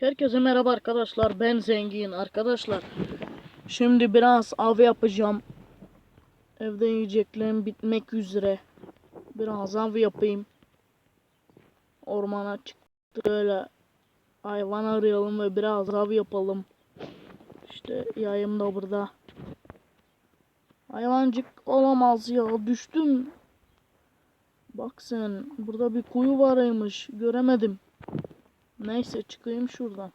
Herkese merhaba arkadaşlar. Ben Zengin arkadaşlar. Şimdi biraz av yapacağım. Evde yiyeceklerim bitmek üzere. Biraz av yapayım. Ormana çıktık öyle hayvan arayalım ve biraz av yapalım. İşte yayım da burada. Hayvancık olamaz ya düştüm. Bak sen burada bir kuyu varmış göremedim. Neyse çıkayım şuradan.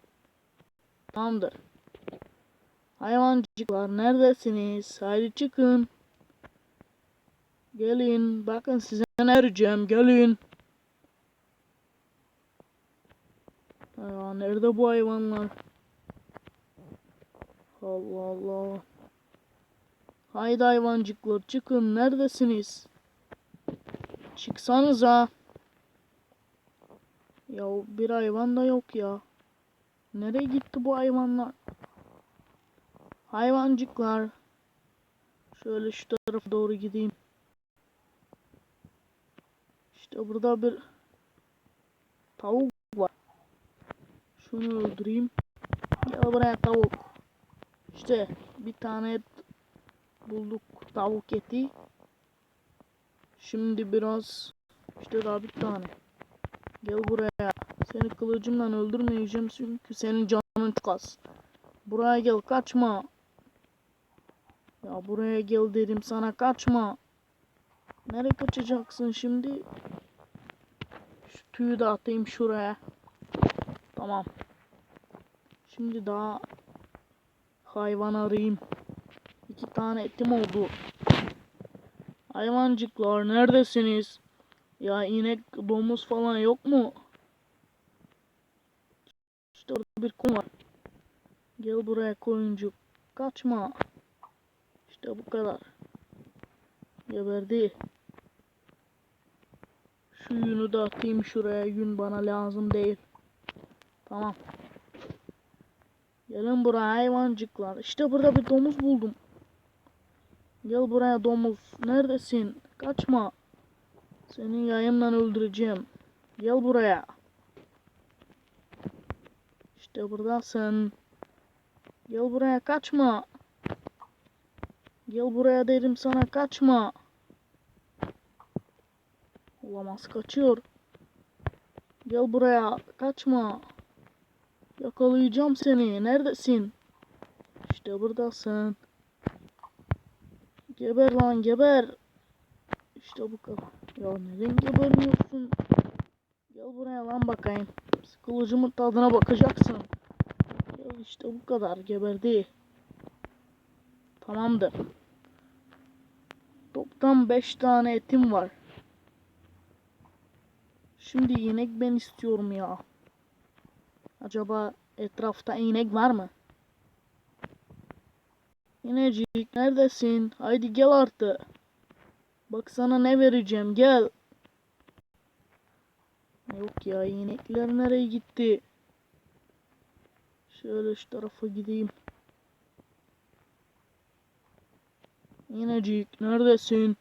Tamamdır. Hayvancıklar neredesiniz? Haydi çıkın. Gelin. Bakın size ne vereceğim. Gelin. Ya nerede bu hayvanlar? Allah Allah. Haydi hayvancıklar çıkın. Neredesiniz? Çıksanıza. Ya bir hayvan da yok ya. Nereye gitti bu hayvanlar? Hayvancıklar. Şöyle şu tarafa doğru gideyim. İşte burada bir tavuk var. Şunu öldüreyim. Gel buraya tavuk. İşte bir tane et bulduk tavuk eti. Şimdi biraz işte daha bir tane. Gel buraya. Seni kılıcımla öldürmeyeceğim çünkü senin canın çok az. Buraya gel kaçma. Ya buraya gel dedim sana kaçma. Nereye kaçacaksın şimdi? Şu tüyü de atayım şuraya. Tamam. Şimdi daha hayvan arayayım. İki tane etim oldu. Hayvancıklar neredesiniz? Ya inek, domuz falan yok mu? İşte orada bir kum var. Gel buraya koyuncuk. Kaçma. İşte bu kadar. Geberdi. Şu yünü de atayım şuraya. Yün bana lazım değil. Tamam. Gelin buraya hayvancıklar. İşte burada bir domuz buldum. Gel buraya domuz. Neredesin? Kaçma. Senin yayımla öldüreceğim. Gel buraya. İşte buradasın. Gel buraya kaçma. Gel buraya dedim sana kaçma. Olamaz kaçıyor. Gel buraya kaçma. Yakalayacağım seni. Neredesin? İşte buradasın. Geber lan geber. İşte bu kadar. Ya neden gebermiyorsun? Gel buraya lan bakayım. Kılıcımın tadına bakacaksın. Ya işte bu kadar geberdi. Tamamdır. Toplam 5 tane etim var. Şimdi inek ben istiyorum ya. Acaba etrafta inek var mı? İnecik neredesin? Haydi gel artık. Bak sana ne vereceğim gel. Yok ya inekler nereye gitti? Şöyle şu tarafa gideyim. İnecik neredesin?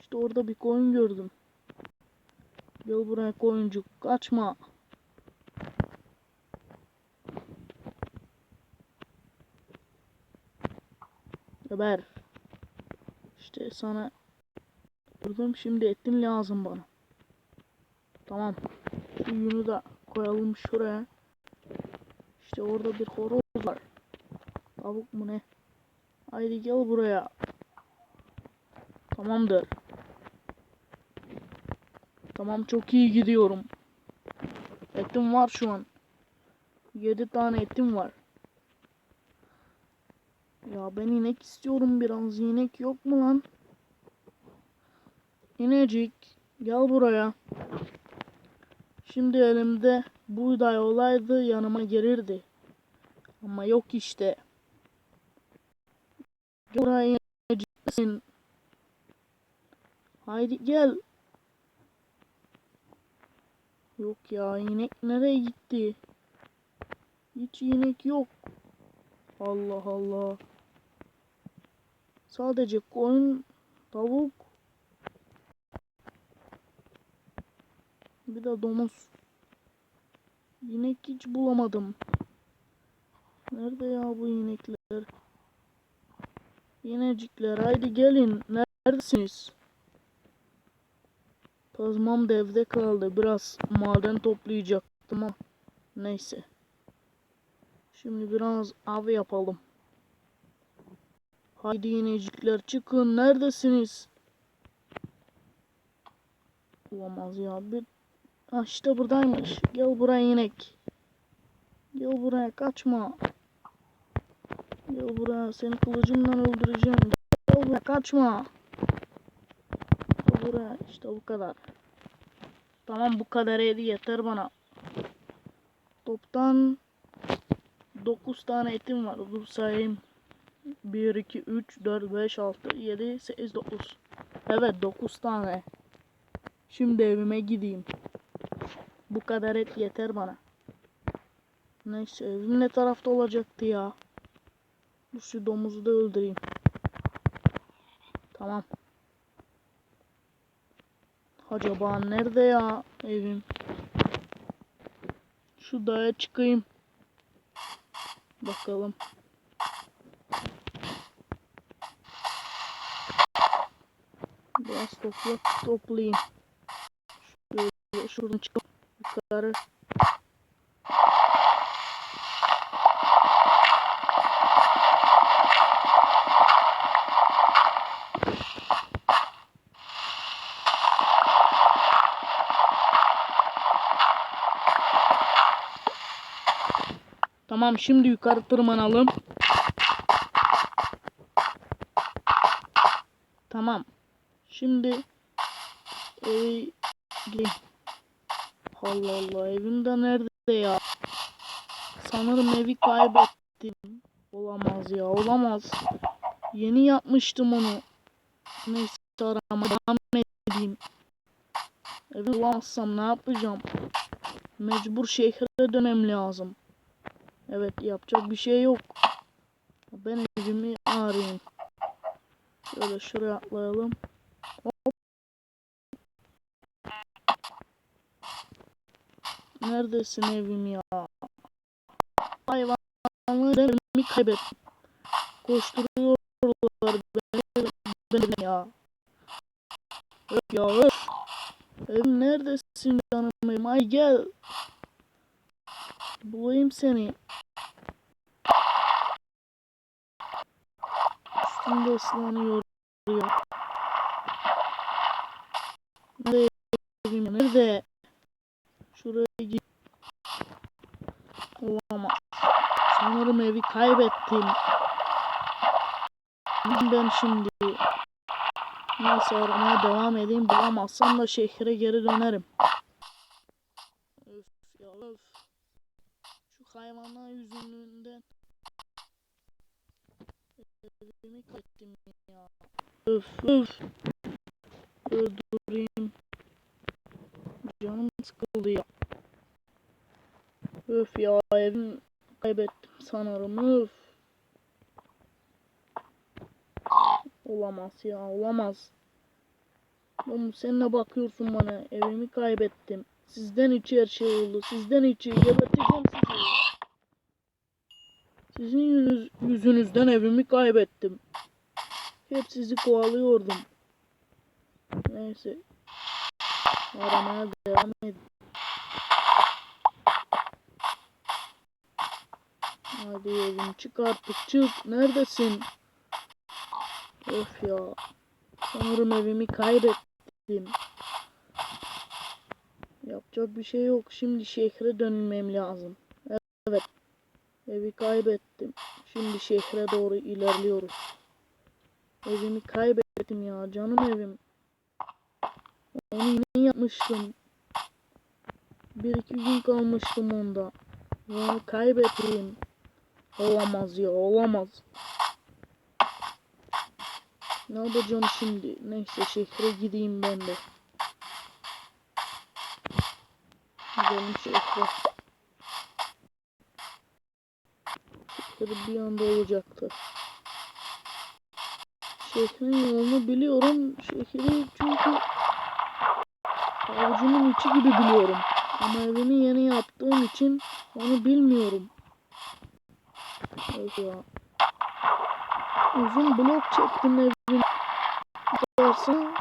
İşte orada bir koyun gördüm. Gel buraya koyuncuk kaçma. Geber. İşte sana Vurdum şimdi etin lazım bana. Tamam. Şu yünü de koyalım şuraya. İşte orada bir horoz var. Tavuk mu ne? Haydi gel buraya. Tamamdır. Tamam çok iyi gidiyorum. Etim var şu an. 7 tane etim var. Ya ben inek istiyorum biraz. İnek yok mu lan? İnecik gel buraya. Şimdi elimde buğday olaydı yanıma gelirdi. Ama yok işte. Buraya ineceksin. Haydi gel. Yok ya inek nereye gitti? Hiç inek yok. Allah Allah. Sadece koyun, tavuk, bir de domuz. İnek hiç bulamadım. Nerede ya bu inekler? İnecikler haydi gelin. Neredesiniz? Tazmam da evde kaldı. Biraz maden toplayacak. Tamam. Neyse. Şimdi biraz av yapalım. Haydi inecikler çıkın. Neredesiniz? Olamaz ya. Bir... Ha işte buradaymış. Gel buraya inek. Gel buraya kaçma. Gel buraya seni kılıcımdan öldüreceğim. Gel buraya kaçma. Gel buraya işte bu kadar. Tamam bu kadar yedi yeter bana. Toptan 9 tane etim var. Dur sayayım. 1, 2, 3, 4, 5, 6, 7, 8, 9. Evet 9 tane. Şimdi evime gideyim. Bu kadar et yeter bana. Neyse evim ne tarafta olacaktı ya. Dur şu domuzu da öldüreyim. Tamam. Acaba nerede ya evim? Şu dağa çıkayım. Bakalım. Biraz toprak toplayayım. Şöyle şuradan çıkıp yukarı. Tamam şimdi yukarı tırmanalım. Tamam. Şimdi gideyim. Allah Allah evim de nerede ya? Sanırım evi kaybettim. Olamaz ya olamaz. Yeni yapmıştım onu. Neyse arama devam edeyim. Evi bulamazsam ne yapacağım? Mecbur şehre dönmem lazım. Evet yapacak bir şey yok. Ben evimi arayayım. Şöyle şuraya atlayalım. Neredesin evim ya? Hayvanları evimi kaybettim. Koşturuyorlar beni, beni ya. Öf ya öf. Evim neredesin canım evim? Ay gel. Bulayım seni. Üstümde ıslanıyor ya. Nerede evim? Nerede? Şuraya git. Olamaz. Sanırım evi kaybettim. Ben şimdi Neyse aramaya devam edeyim. Bulamazsam da şehre geri dönerim. Öf ya öf. Şu hayvanlar yüzünden evimi kaybettim ya. Öf öf. Öldüreyim. Canım sıkıldı ya. Öf ya evimi kaybettim sanırım öf. Olamaz ya olamaz. Oğlum sen ne bakıyorsun bana? Evimi kaybettim. Sizden içi her şey oldu. Sizden içi geberteceğim sizi. Sizin yüzünüz, yüzünüzden evimi kaybettim. Hep sizi kovalıyordum. Neyse. Aramaya devam edin. Hadi evim çık artık çık. Neredesin? Öf ya. Sanırım evimi kaybettim. Yapacak bir şey yok. Şimdi şehre dönmem lazım. Evet. Evi kaybettim. Şimdi şehre doğru ilerliyoruz. Evimi kaybettim ya. Canım evim. Onu yeni yapmıştım. Bir iki gün kalmıştım onda. Onu kaybettim. Olamaz ya olamaz. Ne yapacağım şimdi? Neyse şehre gideyim ben de. Gidelim şehre. Şehir bir anda olacaktı. Şehrin yolunu biliyorum. Şehri çünkü avucumun içi gibi biliyorum. Ama evimi yeni yaptığım için onu bilmiyorum. Ya. Uzun blok çektim. Dersin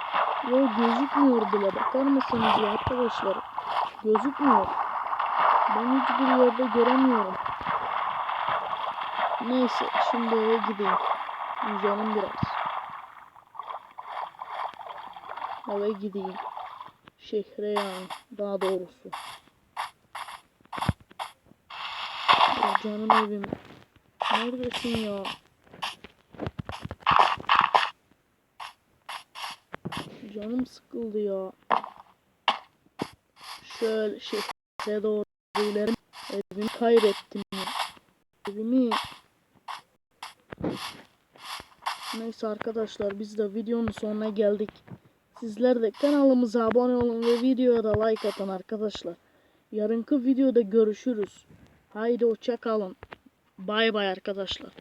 ve gözükmüyor bile. Bakar mısınız ya arkadaşlar? Gözükmüyor. Ben hiçbir yerde göremiyorum. Neyse şimdi eve gideyim. Uzanım biraz. Eve gideyim. Şehre yani daha doğrusu. Canım evim. Neredesin ya? Canım sıkıldı ya. Şöyle şehre doğru ilerim. Evimi kaybettim ya. Evimi Neyse arkadaşlar biz de videonun sonuna geldik. Sizler de kanalımıza abone olun ve videoya da like atın arkadaşlar. Yarınki videoda görüşürüz. Haydi hoşça kalın. Bay bay arkadaşlar.